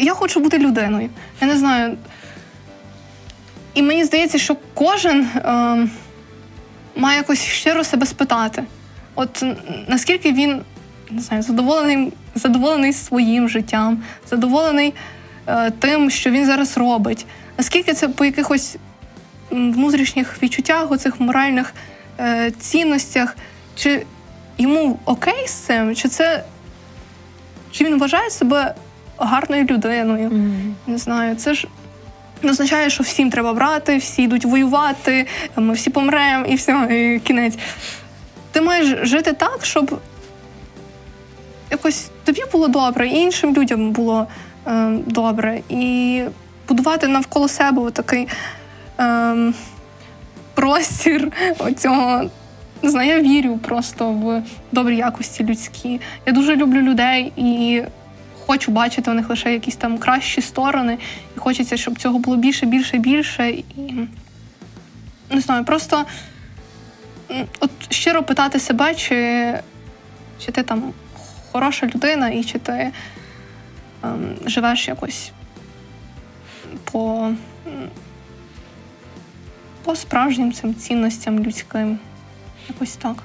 я хочу бути людиною. Я не знаю. І мені здається, що кожен е, має якось щиро себе спитати. От наскільки він не знаю, задоволений, задоволений своїм життям, задоволений е, тим, що він зараз робить. Наскільки це по якихось внутрішніх відчуттях, оцих моральних е, цінностях, чи йому окей з цим, чи це чи він вважає себе гарною людиною? Не знаю, це ж не означає, що всім треба брати, всі йдуть воювати, ми всі помремо і все, і кінець. Ти маєш жити так, щоб якось тобі було добре, і іншим людям було е, добре. І будувати навколо себе такий е, простір оцього. Не знаю, я вірю просто в добрі якості людські. Я дуже люблю людей і хочу бачити в них лише якісь там кращі сторони. І хочеться, щоб цього було більше, більше, більше. І не знаю, просто от щиро питати себе, чи, чи ти там хороша людина, і чи ти ем, живеш якось по, по справжнім цим цінностям людським. Якось так.